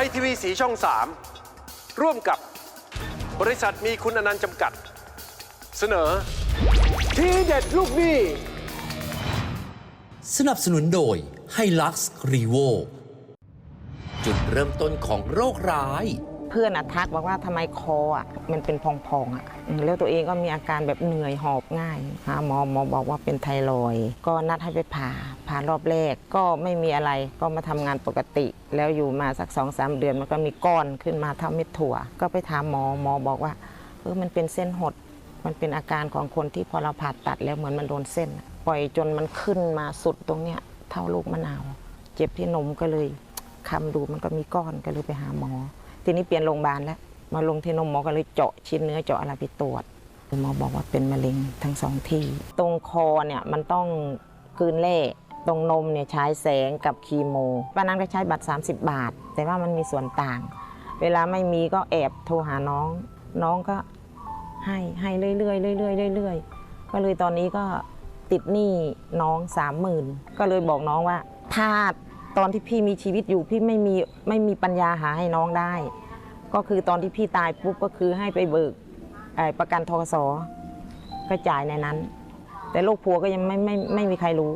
ทยทีวีสีช่อง 3 ร่วมกับบริษัทมีคุณอนันต์จำกัด เสนอ ทีเด็ดลูกหนี้ สนับสนุนโดยไฮลักซ์รีโวจุดเริ่มต้นของโรคร้าย เพื่อนอะทักบอกว่าทำไมคออะมันเป็นพองๆอะแล้วตัวเองก็มีอาการแบบเหนื่อยหอบง่ายหาหมอหมอบอกว่าเป็นไทรอยก็นัดให้ไปผ่าผ่ารอบแรกก็ไม่มีอะไรก็มาทำงานปกติ แล้วอยู่มาสักสองสามเดือนมันก็มีก้อนขึ้นมาเท่าเม็ดถั่ว ก็ไปถามหมอหมอบอกว่าเออมันเป็นเส้นหด มันเป็นอาการของคนที่พอเราผ่าตัดแล้วเหมือนมันโดนเส้น ปล่อยจนมันขึ้นมาสุดตรงเนี้ยเท่าลูกมะนาว เจ็บที่นมก็เลยคำดูมันก็มีก้อนก็เลยไปหาหมอ ทีนี้เปลี่ยนโรงพยาบาลแล้ว มาลงที่นมหมอก็เลยเจาะชิ้นเนื้อเจาะอะไรไปตรวจหมอบอกว่าเป็นมะเร็งทั้งสองที่ ตรงคอเนี่ยมันต้องกลืนเล่ตรงนมเนี่ยใช้แสงกับคีโมป้านั้นก็ใช้บัตร 30 บาท แต่ว่ามันมีส่วนต่าง เวลาไม่มีก็แอบโทรหาน้อง น้องก็ให้ให้เรื่อยๆเรื่อยๆเรื่อยๆก็เลยตอนนี้ก็ติดหนี้น้องสามหมื่นก็เลยบอกน้องว่าถ้าตอนที่พี่มีชีวิตอยู่พี่ไม่มีไม่มีปัญญาหาให้น้องได้ ก็คือตอนที่พี่ตายปุ๊บก็คือให้ไปเบิกเอ่อประกันทกสก็จ่ายในนั้น แต่ลูกผัวก็ยังไม่ไม่ไม่มีใครรู้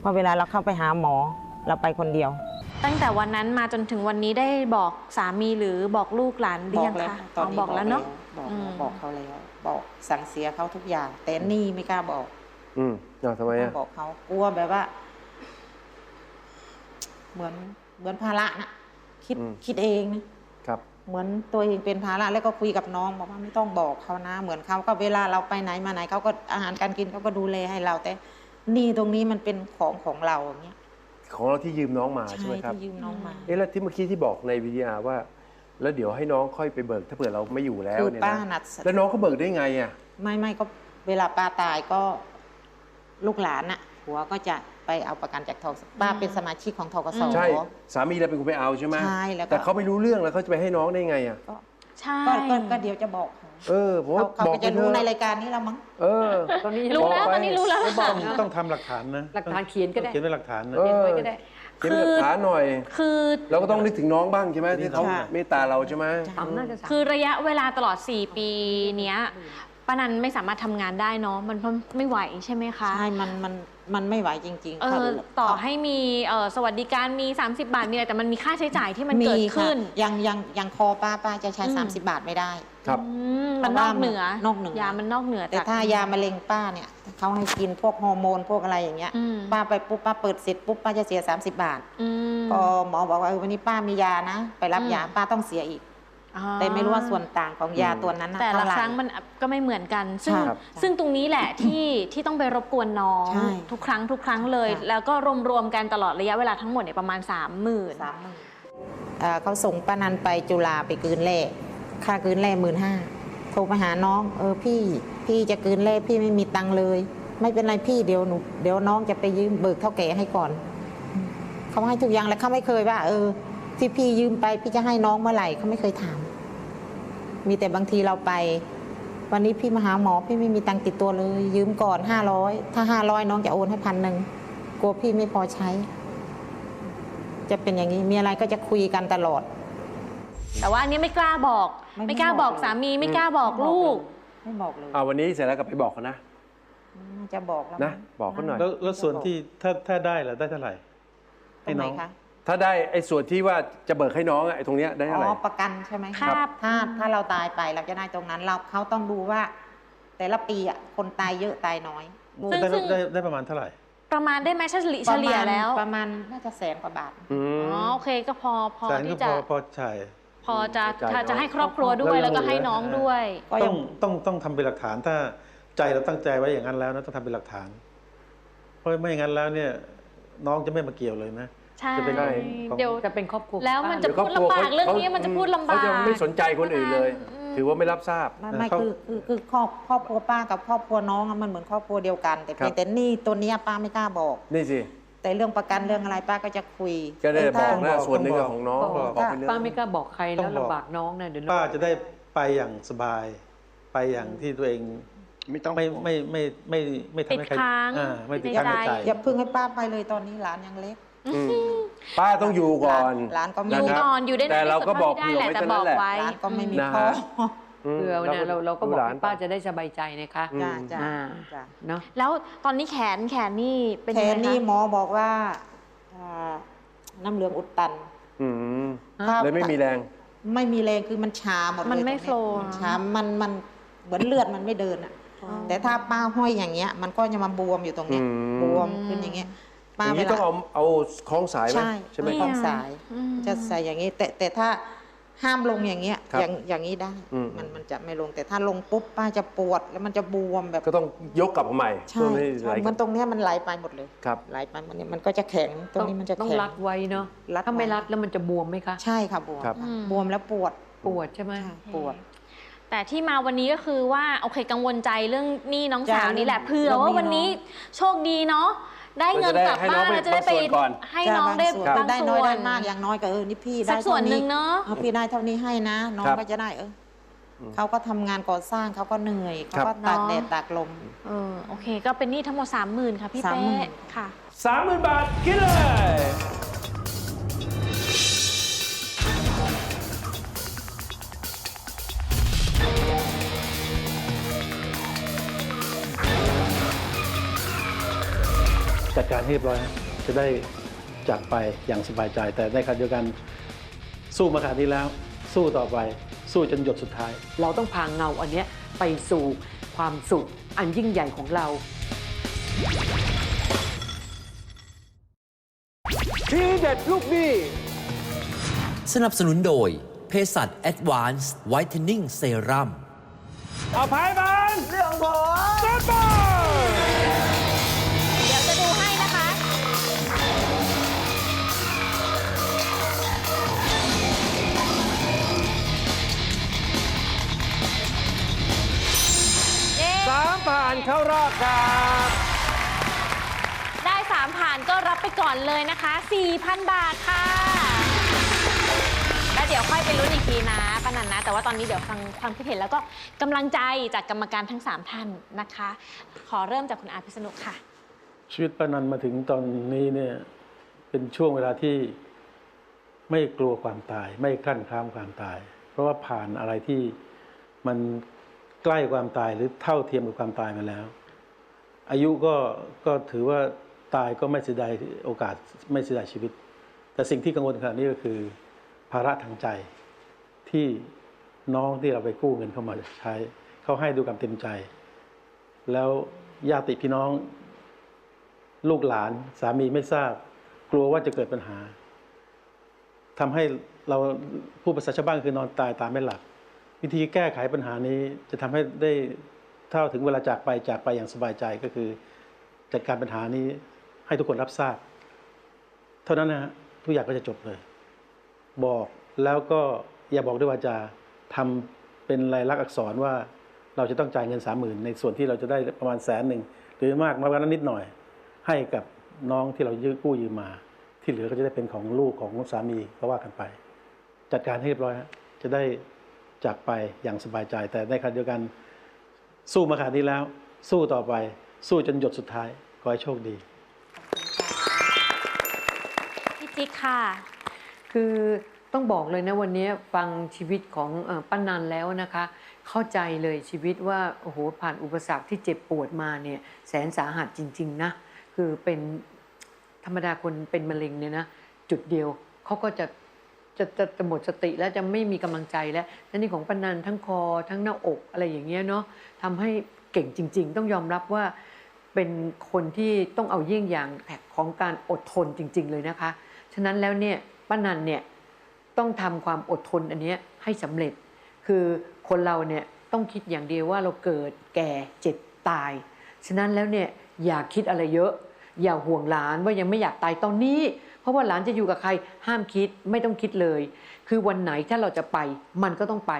เพราะเวลาเราเข้าไปหาหมอเราไปคนเดียว ตั้งแต่วันนั้นมาจนถึงวันนี้ได้บอกสามีหรือบอกลูกหลานหรือยังคะอ๋อบอกแล้วเนาะบอกอืมบอกเขาแล้วบอกสั่งเสียเขาทุกอย่าง แต่หนี่ไม่กล้าบอก อืมอ่าทำไมไม่อะบอกเขากลัวแบบว่า เหมือนเหมือนภาระนะคิดคิดเองนะครับ เหมือนตัวเองเป็นภาระแล้วก็คุยกับน้องบอกว่าไม่ต้องบอกเขานะ เหมือนเขาก็เวลาเราไปไหนมาไหนเขาก็อาหารการกินเขาก็ดูแลให้เรา แต่หนี่ตรงนี้มันเป็นของของเราอย่างเงี้ยของเราที่ยืมน้องมาใช่ใช่ไหมครับที่ยืมน้องมาเอ๊ะแล้วที่เมื่อกี้ที่บอกในวิทยาว่า แล้วเดี๋ยวให้น้องค่อยไปเบิก ถ้าเผื่อเราไม่อยู่แล้วคือเนี่ยป้านะนัดแล้วน้องเขาเบิกได้ไงอะไม่ไม่ก็เวลาป้าตายก็ลูกหลานน่ะหัวก็จะ ไปเอาประกันจากทกสป้าเป็นสมาชิกของทกส ใช่ สามีเราเป็นคนไปเอาใช่ไหมใช่แล้วก็ แต่เขาไม่รู้เรื่องแล้วเขาจะไปให้น้องได้ไงอะก็ใช่ก็ก็ก็เดี๋ยวจะบอกเขาเออผมเขาว่าเขาบอกก็ไปจะเถรู้อะในรายการนี้แล้วมั้ง เออ ตอนนี้รู้แล้วบอกไปตอนนี้รู้แล้วต้ค่ะองต้องทำหลักฐานนะหลักฐานเขียนก็ได้ เขียนเป็นหลักฐานนะ เออ เขียนไว้ก็ได้เขียนหลักฐานหน่อย คือ เราก็ต้องนึกถึงน้องบ้างใช่ไหมที่เขาใช่เมตตาเราใช่ไหม สามน่าจะสามคือระยะเวลาตลอด 4 ปีเนี้ยป้านันไม่สามารถทำงานได้เนาะมันไม่ไหวใช่ไหมคะ ใช่ มันมัน มันไม่ไหวจริงๆเอค่ะอต่อให้มีเอ่อสวัสดิการมี 30 บาทมีอะไรแต่มันมีค่าใช้จ่ายที่มันเกิดขึ้นค่ะยังยังยังคอป้าป้าจะใช้ อืม 30 บาทไม่ได้ ครับ อืมมันนอกเหนือนอกเหนือ ยามันนอกเหนือแต่จากถ้ายามะเร็งป้าเนี่ยเขาให้กินพวกฮอร์โมนพวกอะไรอย่างเงี้ย อืมป้าไปปุ๊บป้าเปิดเสร็จปุ๊บป้าจะเสีย 30 บาท อืม พอหมอบอกว่าเออวันนี้ป้ามียานะ ไปรับอืม ยาป้าต้องเสียอีกอ๋อ แต่ไม่รู้ว่าส่วนต่างของยาตัวนั้นน่แต่ละเท่าไหครั้งมันก็ไม่เหมือนกัน ซึ่งครับซึ่งตรงนี้แหละที่ที่ต้องไปรบกวนน้องใช่ทุกครั้งทุกครั้งเลยค่ะแล้วก็รวมๆกันตลอดระยะเวลาทั้งหมดเนี่ยประมาณ 3 0,000สามหมื่นอ่าเขาส่งป้านันไปจุฬาไปกลืนแร่ค่ากลืนแร่หมื่นห้าโทรไปหาน้องเออพี่พี่จะกลืนแร่พี่ไม่มีตังค์เลย ไม่เป็นไรพี่เดี๋ยวหนูเดี๋ยวน้องจะไปยืมเบิกเท่าแก่ให้ก่อนเขาให้ทุกอย่างแล้วเขาไม่เคยว่า เออ ที่พี่ยืมไปพี่จะให้น้องเมื่อไหร่เขาไม่เคยถาม มีแต่บางทีเราไป วันนี้พี่มาหาหมอพี่ไม่มีตังค์ติดตัวเลย ยืมก่อนห้าร้อยถ้าห้าร้อยน้องจะโอนให้พันหนึ่งกลัวพี่ไม่พอใช้ จะเป็นอย่างนี้มีอะไรก็จะคุยกันตลอด แต่ว่าอันนี้ไม่กล้าบอก ไม่ไม่กล้าไม่บบออกกสามีไม่กล้าบอกลูก ไม่บอกเลยอ่าวันนี้เสร็จแล้วก็ไปบอกเขานะ น่าจะบอกแล้วนะมั้งบอกเขาหน่อย แล้วแล้วส่วนที่ถ้าถ้าได้ล่ะได้เท่าไหร่ตรงไหนให้น้องคะ ถ้าได้ไอ้ส่วนที่ว่าจะเบิกให้น้องอะไอ้ตรงเนี้ยได้อ๋เท่าไหร่อประกันใช่ไหมครั บ ถ้าถ้าเราตายไปเราจะได้ตรงนั้นเราเขาต้องดูว่า แต่ละปีอะคนตายเยอะตายน้อยซึ่งได้ซึ่ง ได้ได้ประมาณเท่าไหร่ ประมาณได้ไหมเฉลี่ยเฉลี่ยแล้ว ประมาณน่าจะแสนกว่าบาท อือ๋มอโอเคก็พอพอแสนก็ที่พจะอพอใช่ พอจะจ่ายถ้าจะน้องให้ครอบครัวด้วแล้ยวยังแล้วก็เหลือให้น้องด้วย ก็ต้ยัองงต้องต้องทำเป็นหลักฐานถ้าใจเราตั้งใจไว้อย่างนั้นแล้วนะต้องทำเป็นหลักฐาน เพราะไม่อย่างนั้นแล้วเนี่ย น้องจะไม่มาเกี่ยวเลยนะ ใช่จะเป็นของ เดี๋ยวจะเป็นครอบครัว แล้วมันจะเดี๋ยวครอบพูดครัวลำบากเรื่องนี้มันจะพูดลำบาก เขาจะไม่สนใจคนอื่นเลย อืม ถือว่าไม่รับทราบไม่ไม่เขา คือคือคือครอบครอบครัวป้ากับครอบครัวน้องอะมันเหมือนครอบครัวเดียวกัน แต่ครับเพียงแต่หนี่ตัวเนี้ยป้าไม่กล้าบอก นี่สิแต่เรื่องประกันเรื่องอะไรป้าก็จะคุยก็ได้เบอกถ้านะส่วนหนึ่งอะของน้องต้องบอก บอกไปเลยป้าไม่กล้าบอกใครต้แล้อวงบอก ลำบากน้องนะเดี๋ยวป้าจะได้ไปอย่างสบาย ไปอย่างที่ตัวเองไม่ต้องไม่ไม่ไม่ไม่ไม่ทำให้ใครติดค้างอ่าไม่ติดในค้างในใจ ใจ อย่าเพึ่งให้ป้าไปเลยตอนนี้หลานยังเล็ก อืม ป้าต้องอยู่ก่อน ร้านก็อไม่ยู่นะครับ ก่อนอยู่ได้นานแต่เราที่สุดก็บอกเท่าที่ได้แหละเผื่อไว้แต่เท่านั้นแหละบอกไว้ร้านก็ไม่มีนะพ่อฮะเพื่อเนี่ยเราเราก็บอกให้ป้าจะได้สบายใจนะคะอืม จ้าจ้าอ่าจ้าเนาะแล้วตอนนี้แขนแขนนี่เป็นแขยังไงนคะนี่หมอบอกว่าอ่าน้ำเหลืองอุดตัน อืมถ้าเลยไม่มีแรง ไม่มีแรงคือมันชาหมดเลยมันไม่ตรงโฟลว์มันชามันมันเหมือนเลือดมันไม่เดินอะแต่ถ้าป้าห้อยอย่างเงี้ย มันก็จะมาบวมอยู่ตรงเนี้ยอืม บวมขึ้นอย่างเงี้ยอ ป้าย่างเวนี้ลาต้องเอาเอาคล้องสายไหมใช่ใช่ไหมต้องสาย อืม จะใส่อย่างนี้แต่แต่ถ้าห้ามลงอย่างเงี้ยครับอย่างอย่างนี้ได้อืม มันมันจะไม่ลงแต่ถ้าลงปุ๊บป้าจะปวดแล้วมันจะบวมแบบก็ต้องยกกลับมาใหม่ใช่เพื่อไม่ให้ไหลใช่มันตรงเนี้ยมันไหลไปหมดเลยครับ ไหลไปมันเนี่ยมันก็จะแข็งตรงนี้มันจะต้องแข็ง รัดไว้เนาะรัดถ้าไม่ไว้ รัดแล้วมันจะบวมไหมคะ ใช่ค่ะบวมครับค่ะอืม บวมแล้วปวด ปวดใช่ไหมใช่ปวด แต่ที่มาวันนี้ก็คือว่าโอเคกังวลใจเรื่องหนี้น้องจ้ะสาวนี่แหละเรื่องเผื่อเรื่องว่าหนี้วันนี้โชคดีเนาะ ได้เงินกลับบ้านเราเราจะจะได้ได้ให้ไปน้องไปบางส่วนก่อน ให้น้องได้ครับบางได้ส่น้อยวนได้มากอย่างน้อยก็เออนี่พี่สัได้กส่วนเท่าหนึ่งเนอะ ออพี่ได้เท่านี้ให้นะ น้องครับก็จะได้เอออเขาก็ทำงานก่อสร้างเขาก็เหนื่อยเขาครับก็ตากเนาะแดดตากลม เออโอเค ก็เป็นหนี้ทั้งหมด 30,000 ค่ะพี่สามหมื่เป๊ะนค่ะ สามหมื่นบาทคิดเลย จัดการให้เรียบร้อยนะจะได้จากไปอย่างสบายใจ แต่ในขณะเดียวกันสู้มาขนาดนี้แล้ว สู้ต่อไป สู้จนหยดสุดท้าย เราต้องพาเงาอันเนี้ยไปสู่ความสุขอันยิ่งใหญ่ของเรา ทีเด็ดลูกหนี้สนับสนุนโดยเภสัช Advanced Whitening Serum เอาพายมันเรื่องผม ต้นบอเามผ่านเข้ารอบครับได้ 3 ผ่านก็รับไปก่อนเลยนะคะ 4,000 บาทค่ะ แล้วเดี๋ยวค่อยไปลุ้นอีกทีนะปานันนะ แต่ว่าตอนนี้เดี๋ยวฟังความคิดเห็นแล้วก็กำลังใจจากกรรมการทั้ง 3 ท่านนะคะ ขอเริ่มจากคุณอาพิษณุค่ะ ชีวิตป้านันมาถึงตอนนี้เนี่ยเป็นช่วงเวลาที่ไม่กลัวความตาย ไม่คลั่นคล้ามความตาย เพราะว่าผ่านอะไรที่มัน ใกล้ความตายหรือเท่าเทียมกับความตายมาแล้ว อายุก็ก็ถือว่าตายก็ไม่เสียดายโอกาสไม่เสียดายชีวิต แต่สิ่งที่กังวลขณะนี้ก็คือ ภาระทางใจที่น้องที่เราไปกู้เงินเข้ามาใช้ เขาให้ด้วยความเต็มใจ แล้วญาติพี่น้อง ลูกหลานสามีไม่ทราบ กลัวว่าจะเกิดปัญหาทำให้เราผู้ประสาชาวบ้านคือนอนตายตามไม่หลับ วิธีแก้ไขปัญหานี้จะทำให้ได้เท่าถึงเวลาจากไปจากไปอย่างสบายใจก็คือ จัดการปัญหานี้ให้ทุกคนรับทราบ เท่านั้นนะฮะทุกอย่างก็จะจบเลย บอกแล้วก็อย่าบอกด้วยวาจาทำเป็นลายลักษณ์อักษรว่าเราจะต้องจ่ายเงินสามหมื่นในส่วนที่เราจะได้ประมาณแสนหนึ่งหรือมากมากกว่านั้นนิดหน่อย ให้กับน้องที่เรายืมกู้ยืมมา ที่เหลือก็จะได้เป็นของลูกของสามีก็ว่ากันไป จัดการให้เรียบร้อยฮะจะได้ จากไปอย่างสบายใจ แต่ในขณะเดียวกัน สู้มาขนาดนี้แล้ว สู้ต่อไป สู้จนหยดสุดท้าย ขอให้โชคดีพี่จิ๊กค่ะ คือต้องบอกเลยนะวันนี้ฟังชีวิตของเอ่อป้านันแล้วนะคะ เข้าใจเลยชีวิตว่าโอ้โหผ่านอุปสรรคที่เจ็บปวดมาเนี่ยแสนสาหัสจริง ๆ นะ คือเป็นธรรมดาคนเป็นมะเร็งเนี่ยนะ จุดเดียวเขาก็จะ จะจะจะหมดสติแล้วจะไม่มีกำลังใจแล้วและนี่ของป้านันทั้งคอทั้งหน้าอกอะไรอย่างเงี้ยเนาะทำให้เก่งจริง ๆ ต้องยอมรับว่าเป็นคนที่ต้องเอาเยี่ยงอย่างของการอดทนจริง ๆ เลยนะคะ ฉะนั้นแล้วเนี่ยป้านันเนี่ยต้องทำความอดทนอันเนี้ยให้สำเร็จ คือคนเราเนี่ยต้องคิดอย่างเดียวว่าเราเกิดแก่เจ็บตาย ฉะนั้นแล้วเนี่ยอย่าคิดอะไรเยอะ อย่าห่วงหลานว่ายังไม่อยากตายตอนนี้ ราะว่าหลานจะอยู่กับใครห้ามคิดไม่ต้องคิดเลย คือวันไหนถ้าเราจะไป มันก็ต้องไป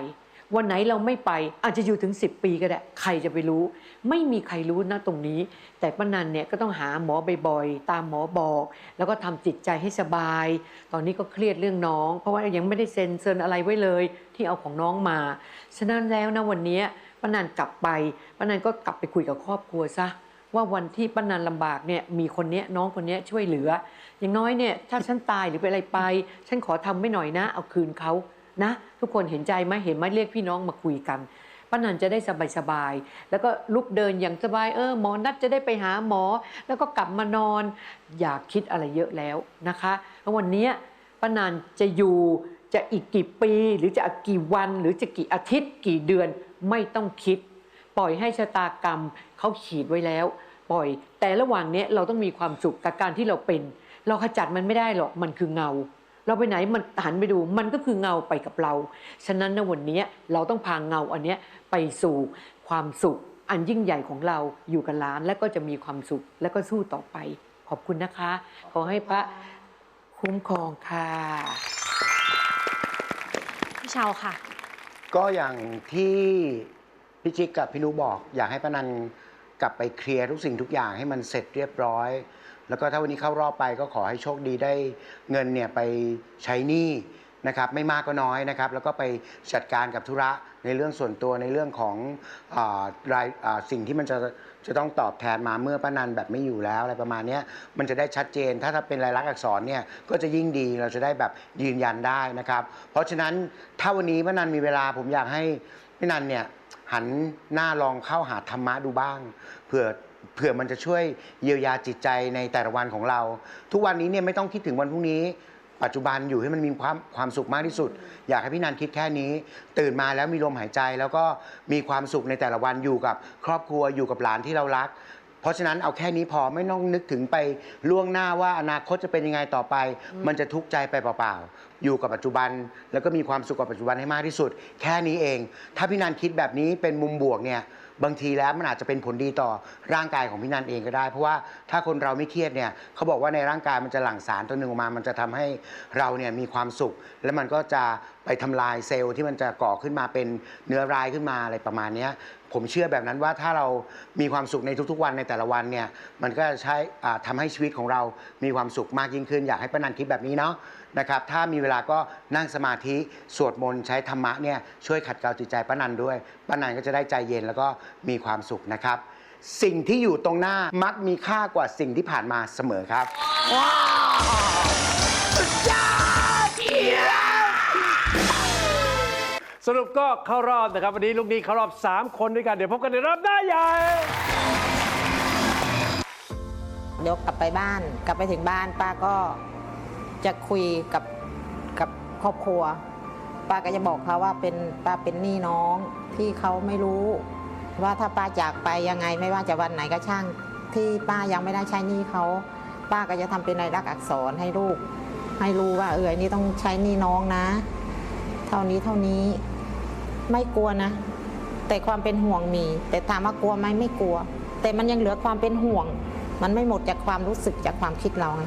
วันไหนเราไม่ไปอาจจะอยู่ถึง 10 ปีก็ได้ใครจะไปรู้ ไม่มีใครรู้นะตรงนี้ แต่ป้านันเนี่ยก็ต้องหาหมอบ่อยๆตามหมอบอก แล้วก็ทำจิตใจให้สบาย ตอนนี้ก็เครียดเรื่องน้อง เพราะว่ายังไม่ได้เซ็นเซินอะไรไว้เลย ที่เอาของน้องมาฉะนั้นแล้วนะวันนี้ป้านันกลับไปป้านันก็กลับไปคุยกับครอบครัวซะ ว่าวันที่ป้านันลำบากเนี่ยมีคนเนี้ยน้องคนเนี้ยช่วยเหลือ อย่างน้อยเนี่ยถ้าฉันตายหรือเป็นอะไรไป ฉันขอทำไม่หน่อยนะ เอาคืนเขานะ ทุกคนเห็นใจไหมเห็นไหมเรียกพี่น้องมาคุยกันป้านันจะได้สบายๆแล้วก็ลุกเดินอย่างสบายเออหมอนัดจะได้ไปหาหมอ แล้วก็กลับมานอน อย่าคิดอะไรเยอะแล้วนะคะแล้ววันเนี้ยป้านันจะอยู่จะอีกกี่ปี หรือจะกี่วันหรือจะกี่อาทิตย์กี่เดือนไม่ต้องคิด ปล่อยให้ชะตากรรมเขาขีดไว้แล้ว ปล่อย แต่ระหว่างเนี้ยเราต้องมีความสุขกับการที่เราเป็น เราขจัดมันไม่ได้หรอกมันคือเงา เราไปไหนมันหันไปดูมันก็คือเงาไปกับเรา ฉะนั้นในวันเนี้ยเราต้องพาเงาอันเนี้ยไปสู่ความสุข อันยิ่งใหญ่ของเราอยู่กับหล้านและก็จะมีความสุขและก็สู้ต่อไป ขอบคุณนะคะ ขอให้พระคุ้มครองค่ะพี่เชาวค่ะ ก็อย่างที่ พี่จิ๊กกับพี่นุบอกอยากให้ป้านันกลับไปเคลียร์ทุกสิ่งทุกอย่างให้มันเสร็จเรียบร้อย แล้วก็ถ้าวันนี้เข้ารอบไปก็ขอให้โชคดีได้เงินเนี่ยไปใช้หนี้นะครับไม่มากก็น้อยนะครับ แล้วก็ไปจัดการกับธุระในเรื่องส่วนตัวในเรื่องของอรายสิ่งที่มันจะจะต้องตอบแทนมาเมื่อป้านันแบบไม่อยู่แล้วอะไรประมาณนี้มันจะได้ชัดเจน ถ้าถ้าเป็นลายลักษณ์อักษรเนี่ยก็จะยิ่งดีเราจะได้แบบยืนยันได้นะครับ เพราะฉะนั้นถ้าวันนี้ป้านันมีเวลาผมอยากให้พี่นันเนี่ย หันหน้าลองเข้าหาธรรมะดูบ้างเผื่อเผื่อมันจะช่วยเยียวยาจิตใจในแต่ละวันของเรา ทุกวันนี้เนี่ยไม่ต้องคิดถึงวันพรุ่งนี้ ปัจจุบันอยู่ให้มันมีความความสุขมากที่สุด อยากให้พี่นันคิดแค่นี้ ตื่นมาแล้วมีลมหายใจแล้วก็มีความสุขในแต่ละวันอยู่กับครอบครัวอยู่กับหลานที่เรารัก เพราะฉะนั้นเอาแค่นี้พอไม่ต้องนึกถึงไปล่วงหน้าว่าอนาคตจะเป็นยังไงต่อไป มันจะทุกข์ใจไปเปล่าๆ อยู่กับปัจจุบัน แล้วก็มีความสุขกับปัจจุบันให้มากที่สุด แค่นี้เอง ถ้าพี่นันคิดแบบนี้เป็นมุมบวกเนี่ย บางทีแล้วมันอาจจะเป็นผลดีต่อร่างกายของพี่นันเองก็ได้ เพราะว่าถ้าคนเราไม่เครียดเนี่ยเขาบอกว่าในร่างกายมันจะหลั่งสารตัวหนึ่งออกมา มันจะทำให้เราเนี่ยมีความสุข แล้วมันก็จะไปทำลายเซลล์ที่มันจะก่อขึ้นมาเป็นเนื้อร้ายขึ้นมาอะไรประมาณนี้ผมเชื่อแบบนั้นว่าถ้าเรามีความสุขในทุกๆวันในแต่ละวันเนี่ยมันก็จะใช้อ่าทำให้ชีวิตของเรามีความสุขมากยิ่งขึ้นอยากให้ป้านันคิดแบบนี้เนาะ นะครับ ถ้ามีเวลาก็นั่งสมาธิสวดมนต์ใช้ธรรมะเนี่ยช่วยขัดเกลาจิตใจป้านันด้วยป้านันก็จะได้ใจเย็นแล้วก็มีความสุขนะครับ สิ่งที่อยู่ตรงหน้ามักมีค่ากว่าสิ่งที่ผ่านมาเสมอครับสรุปก็เข้ารอบนะครับ วันนี้ลูกนี้เข้ารอบ 3 คนด้วยกัน เดี๋ยวพบกันในรอบหน้าใหญ่ เดี๋ยวกลับไปบ้าน กลับไปถึงบ้านป้าก็ จะคุยกับกับครอบครัว ป้าก็จะบอกเขาว่าเป็นป้าเป็นหนี้น้องที่เขาไม่รู้ ว่าถ้าป้าจากไปยังไงไม่ว่าจะวันไหนก็ช่าง ที่ป้ายังไม่ได้ใช้หนี้เขาป้าก็จะทำเป็นลายลักษณ์อักษรให้ลูก ให้รู้ว่าเออนนี้ต้องใช้หนี้น้องนะ เท่านี้เท่านี้ไม่กลัวนะ แต่ความเป็นห่วงมี แต่ถามว่ากลัวไหมไม่กลัว แต่มันยังเหลือความเป็นห่วง มันไม่หมดจากความรู้สึกจากความคิดเราไง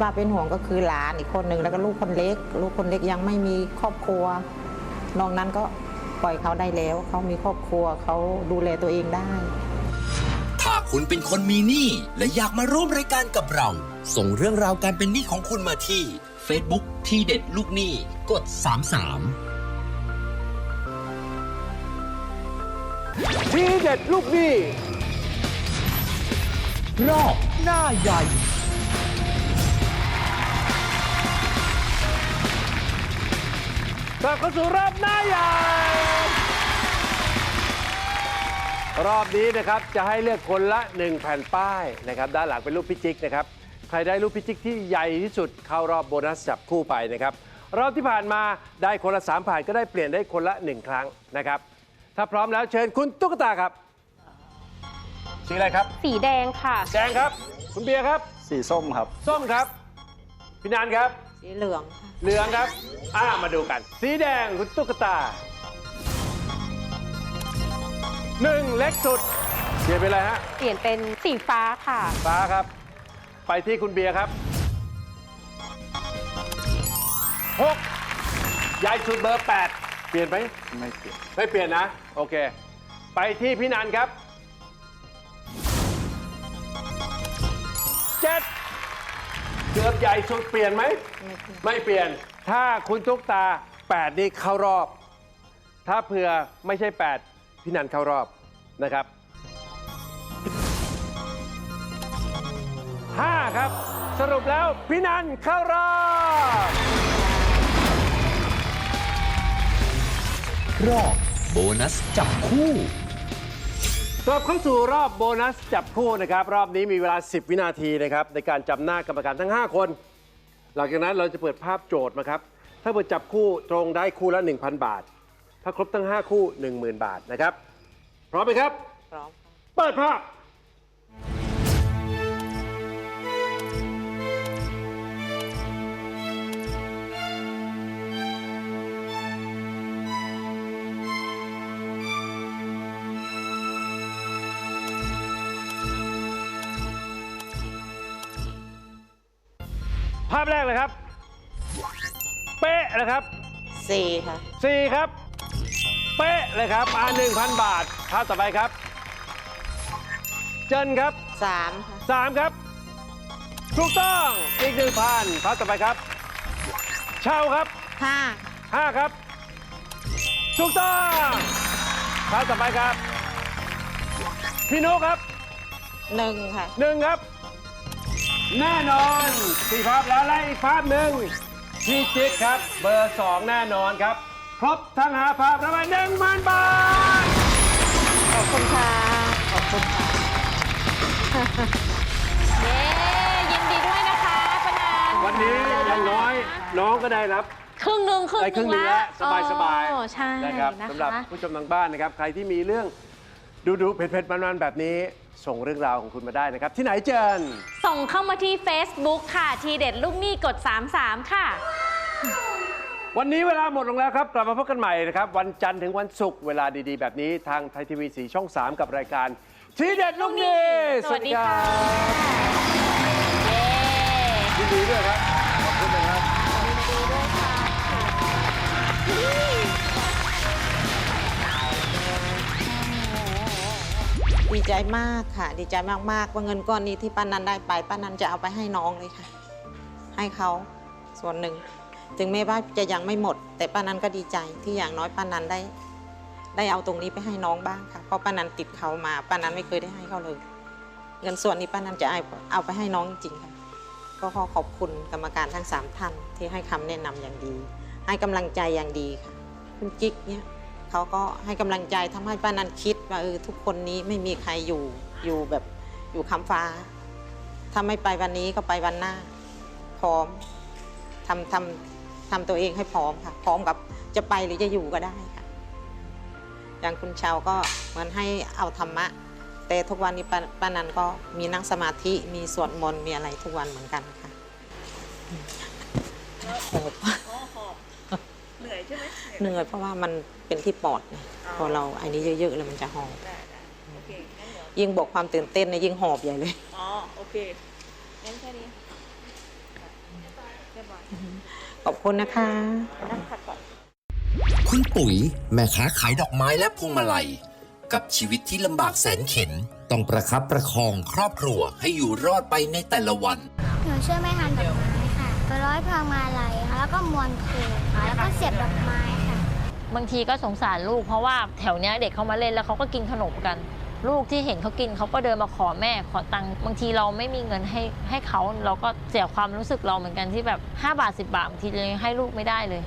ว่าเป็นห่วงก็คือหลานอีกคนหนึ่งแล้วก็ลูกคนเล็ก ลูกคนเล็กยังไม่มีครอบครัว นอกนั้นก็ปล่อยเขาได้แล้ว เขามีครอบครัวเขาดูแลตัวเองได้ ถ้าคุณเป็นคนมีหนี้และอยากมาร่วมรายการกับเรา ส่งเรื่องราวการเป็นหนี้ของคุณมาที่ Facebook ที่เด็ดลูกหนี้กด 33ทีเด็ดลูกหนี้รอบหน้าใหญ่ กลับเข้าสู่รอบหน้าใหญ่รอบนี้นะครับจะให้เลือกคนละ 1 แผ่นป้ายนะครับด้านหลังเป็นรูปพิจิกนะครับใครได้รูปพิจิกที่ใหญ่ที่สุดเข้ารอบโบนัสจับคู่ไปนะครับรอบที่ผ่านมาได้คนละ3ผ่านก็ได้เปลี่ยนได้คนละ 1 ครั้งนะครับ ถ้าพร้อมแล้วเชิญคุณตุ๊กตาครับสีอะไรครับ สีแดงค่ะ แดงครับ คุณเบียร์ครับ สีส้มครับ ส้มครับ พี่นันครับ สีเหลืองเหลืองครับ อ่ามาดูกัน สีแดงคุณตุ๊กตาหนึ่งเล็กสุดเปลี่ยนเป็นอะไรฮะ เปลี่ยนเป็นสีฟ้าค่ะ ฟ้าครับ ไปที่คุณเบียร์ครับหกใหญ่สุดเบอร์แปดเปลี่ยนไหมไม่เปลี่ยนไม่เปลี่ยนนะ โอเค ไปที่พี่นันครับเจ็ดเกือบใหญ่สุดเปลี่ยนไหม ไม่เปลี่ยน ถ้าคุณตุ๊กตา 8 นี่เข้ารอบ ถ้าเผื่อไม่ใช่ 8 พี่นันเข้ารอบนะครับ 5 ครับ สรุปแล้วพี่นันเข้ารอบรอบโบนัสจับคู่ กลับเข้าสู่รอบโบนัสจับคู่นะครับ รอบนี้มีเวลา 10 วินาทีนะครับในการจำหน้ากรรมการทั้ง 5 คน หลังจากนั้นเราจะเปิดภาพโจทย์มาครับ ถ้าเปิดจับคู่ตรงได้คู่ละ 1,000 บาท ถ้าครบทั้ง 5 คู่ 10,000 บาทนะครับ พร้อมไหมครับ พร้อม เปิดภาพ แรกเลยครับ เป๊ะนะครับสี่ค่ะ4ครับ เป๊ะเลยครับอ่า1,000บาทภาพต่อไปครับ เจนครับสามค่ะ3ครับ ถูกต้องอีก1,000ภาพต่อไปครับ เช่าครับห้า5ครับ ถูกต้องภาพต่อไปครับ พี่นุครับหนึ่งค่ะหนึ่งครับ แน่นอนสี่ภาพแล้วและอีกภาพหนึ่งพี่จิ๊กครับ เบอร์สองแน่นอนครับ ครบทั้งหาภาพรับไปหนึ่งพันบาท ขอบคุณค่ะ ขอบคุณค่ะ เย้ยินดีด้วยนะคะปนันวันนี้อย่างน้อยน้องก็ได้รับ ครึ่งหนึ่งครึ่งได้หครึ่นึ่งงหนึงละแล้วสบายสบายโอ้ใช่นะครับนะสำหรับคะ ผู้ชมทางบ้านนะครับ ใครที่มีเรื่อง ดูดูๆเผ็ดๆมันๆแบบนี้ ส่งเรื่องราวของคุณมาได้นะครับ ที่ไหนเจนส่งเข้ามาที่ Facebook ค่ะ ทีเด็ดลูกหนี้กด 33 ค่ะ วันนี้เวลาหมดลงแล้วครับ กลับมาพบกันใหม่นะครับ วันจันทร์ถึงวันศุกร์เวลาดีๆ แบบนี้ทางไทยทีวีสีช่อง 3 กับรายการ ทีเด็ดลูกนี้สวัสดีค่ะเย้ยินดีด้วยครับ ดีใจมากค่ะ ดีใจมากๆว่าเงินก้อนนี้ที่ป้านันได้ไปป้านันจะเอาไปให้น้องเลยค่ะ ให้เขาส่วนหนึ่ง ถึงแม้ว่าจะยังไม่หมด แต่ป้านันก็ดีใจที่อย่างน้อยป้านันได้ ได้เอาตรงนี้ไปให้น้องบ้างค่ะเพราะป้านันติดเขามาป้านันไม่เคยได้ให้เขาเลย เงินส่วนนี้ป้านันจะเอาเอาไปให้น้องจริงค่ะ ก็ขอขอบคุณกรรมการทั้งสามท่านที่ให้คำแนะนำอย่างดี ให้กำลังใจอย่างดีค่ะ คุณกิ๊กเนี่ย เขาก็ให้กำลังใจทำให้ป้านันคิดว่าเออทุกคนนี้ไม่มีใครอยู่อยู่แบบอยู่คำฟ้า ถ้าไม่ไปวันนี้ก็ไปวันหน้า พร้อมทำทำทำตัวเองให้พร้อมค่ะ พร้อมกับจะไปหรือจะอยู่ก็ได้ค่ะ อย่างคุณชาวก็เหมือนให้เอาธรรมะ แต่ทุกวันนี้ป้าป้านันก็มีนั่งสมาธิมีสวดมนต์มีอะไรทุกวันเหมือนกันค่ะ อบเหนื่อยใช่ไหมเหนื่อยเพราะว่ามันเป็นที่ปอดไงพอเราอันนี้เยอะๆแล้วมันจะหอบได้ได้โอเคงั้นเดี๋ยวยิ่งบอกความตื่นเต้นเนยยิ่งหอบใหญ่เลยอ๋อโอเคงั้นแค่นี้เรียบร้อยขอบคุณนะคะนั่งพักก่อนคุณปุ๋ยแม่ค้าขายดอกไม้และพวงมาลัย กับชีวิตที่ลำบากแสนเข็น ต้องประคับประคองครอบครัวให้อยู่รอดไปในแต่ละวัน หนูช่วยแม่ทำดอกไม้ค่ะ ไปร้อยพวงมาลัยค่ะแล้วก็มวนครูค่ะแล้วก็เสียบดอกไม้ค่ะ บางทีก็สงสารลูกเพราะว่าแถวเนี้ยเด็กเขามาเล่นแล้วเขาก็กินขนมกัน ลูกที่เห็นเขากินเขาก็เดินมาขอแม่ขอตังค์บางทีเราไม่มีเงินให้ให้เขาเราก็เสียความรู้สึกเราเหมือนกันที่แบบ 5 บาท 10 บาทบางทีเลยงให้ลูกไม่ได้เลย